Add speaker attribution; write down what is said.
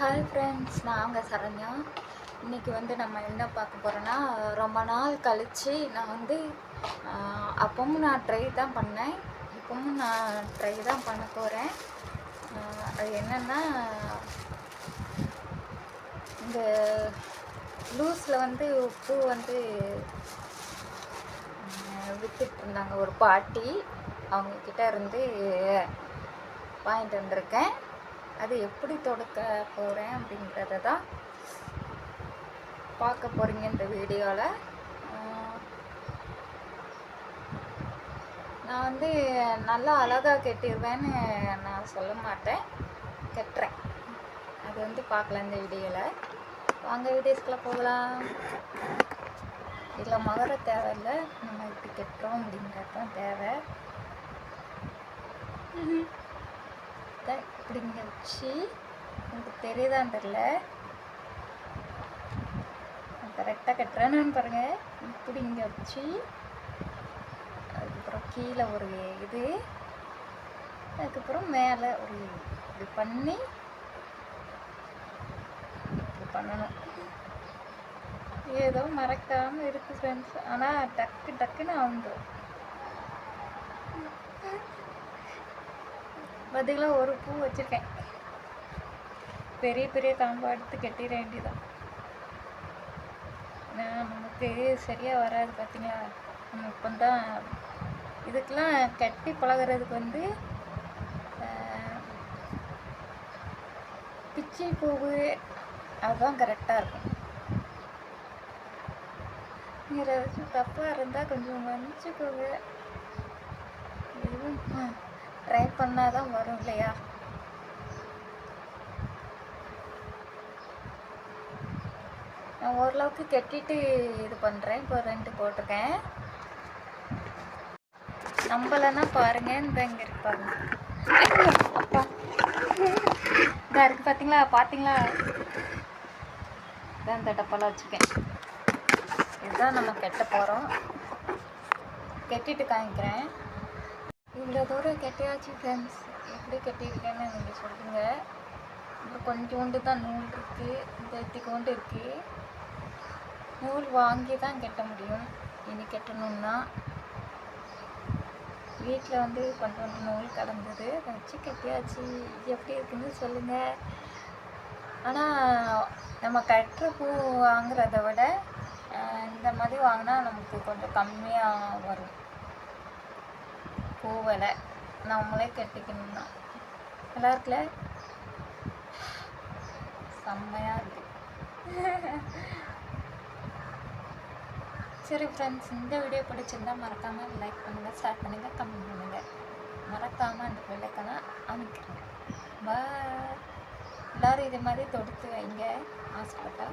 Speaker 1: Hi friends நான் உங்கள் சரண்யா. இன்றைக்கி வந்து நம்ம என்ன பார்க்க போகிறோன்னா ரொம்ப நாள் கழித்து நான் வந்து அப்பவும் நான் ட்ரை தான் பண்ணேன். இப்பவும் நான் ட்ரை தான் பண்ண போகிறேன் அது என்னென்னா இந்த லூஸில் வந்து பூ வந்து விற்றுட்டு இருந்தாங்க ஒரு பாட்டி. அவங்கக்கிட்ட இருந்து வாங்கிட்டு வந்திருக்கேன். அது எப்படி தொடுக்க போகிறேன் அப்படிங்கிறத தான் பார்க்க போகிறீங்க இந்த வீடியோவில் நான் வந்து நல்லா அழகாக கெட்டிடுவேன்னு நான் சொல்ல மாட்டேன். கெட்டுறேன். அது வந்து பார்க்கலாம் இந்த வீடியோவில் வாங்க வீடியோஸ்க்குள்ளே போகலாம். இதில் மகர தேவையில்லை நம்ம இப்படி கெட்டுறோம் அப்படிங்கிறது தான் தேவை. தான் இப்படிங்க வச்சு எனக்கு தெரியுதான்னு தெரில கரெக்டாக கட்டுறேன்னு பாருங்கள் இப்படி இங்கே வச்சு அதுக்கப்புறம் கீழே ஒரு இது அதுக்கப்புறம் மேலே ஒரு இப்படி பண்ணி இப்படி பண்ணணும். ஏதோ மறக்காமல் இருக்குது ஃப்ரெண்ட்ஸ் ஆனால் டக்கு டக்குன்னு வந்துடும் பார்த்தீங்களா ஒரு பூ வச்சுருக்கேன். பெரிய பெரிய காம்பா எடுத்து கட்டிட வேண்டியதான் நான் நமக்கு சரியாக வராது பார்த்தீங்களா நம்ம இப்போ தான் இதுக்கெலாம் கட்டி பழகிறதுக்கு வந்து பிச்சை பிச்சி பூவு அதுதான் கரெக்டாக இருக்கும். வேறு ஏதாச்சும் தப்பாக இருந்தால் கொஞ்சம் மன்னிச்சுக்கோங்க. எதுவும் ட்ரை பண்ணால் தான் வரும் இல்லையா? நான் ஓரளவுக்கு கெட்டிட்டு இது பண்ணுறேன் இப்போ ரெண்டு போட்டிருக்கேன். நம்பலைன்னா பாருங்க இந்த இங்கே இருக்கு பாருங்க. அப்பா. இதாக இருக்குது பார்த்தீங்களா பார்த்தீங்களா இதான் இந்த டப்பாலாம் வச்சுருக்கேன். இதுதான் நம்ம கெட்ட போகிறோம் கெட்டிட்டு காய்க்கிறேன் இவ்வளோ தூரம் கட்டியாச்சு ஃப்ரெண்ட்ஸ் எப்படி கட்டியிருக்கேன்னு நீங்கள் சொல்லுங்க. அப்புறம் கொஞ்சோண்டு தான் நூல் இருக்குது இந்த எத்திக்கோண்டு இருக்குது நூல் வாங்கி தான் கட்ட முடியும். இனி கட்டணும்னா வீட்டில் வந்து கொஞ்சோண்டு நூல் கடந்தது அதை வச்சு கட்டியாச்சு. எப்படி இருக்குன்னு சொல்லுங்கள் ஆனால் நம்ம கட்டுற பூ வாங்குறத விட இந்த மாதிரி வாங்கினா நமக்கு கொஞ்சம் கம்மியாக வரும். பூவலை நம்மளே கட்டிக்கணும்னா. நல்லா இருக்குல்ல? செம்மையாக இருக்கு. சரி ஃப்ரெண்ட்ஸ் இந்த வீடியோ பிடிச்சிருந்தா மறக்காமல் லைக் பண்ணுங்கள் ஷேர் பண்ணுங்கள் கமெண்ட் பண்ணுங்கள் மறக்காமல் அந்த பிள்ளைக்கான அமைக்கிறேன் பா எல்லோரும் இது மாதிரி தொடுத்து வைங்க ஆசைப்பட்டா.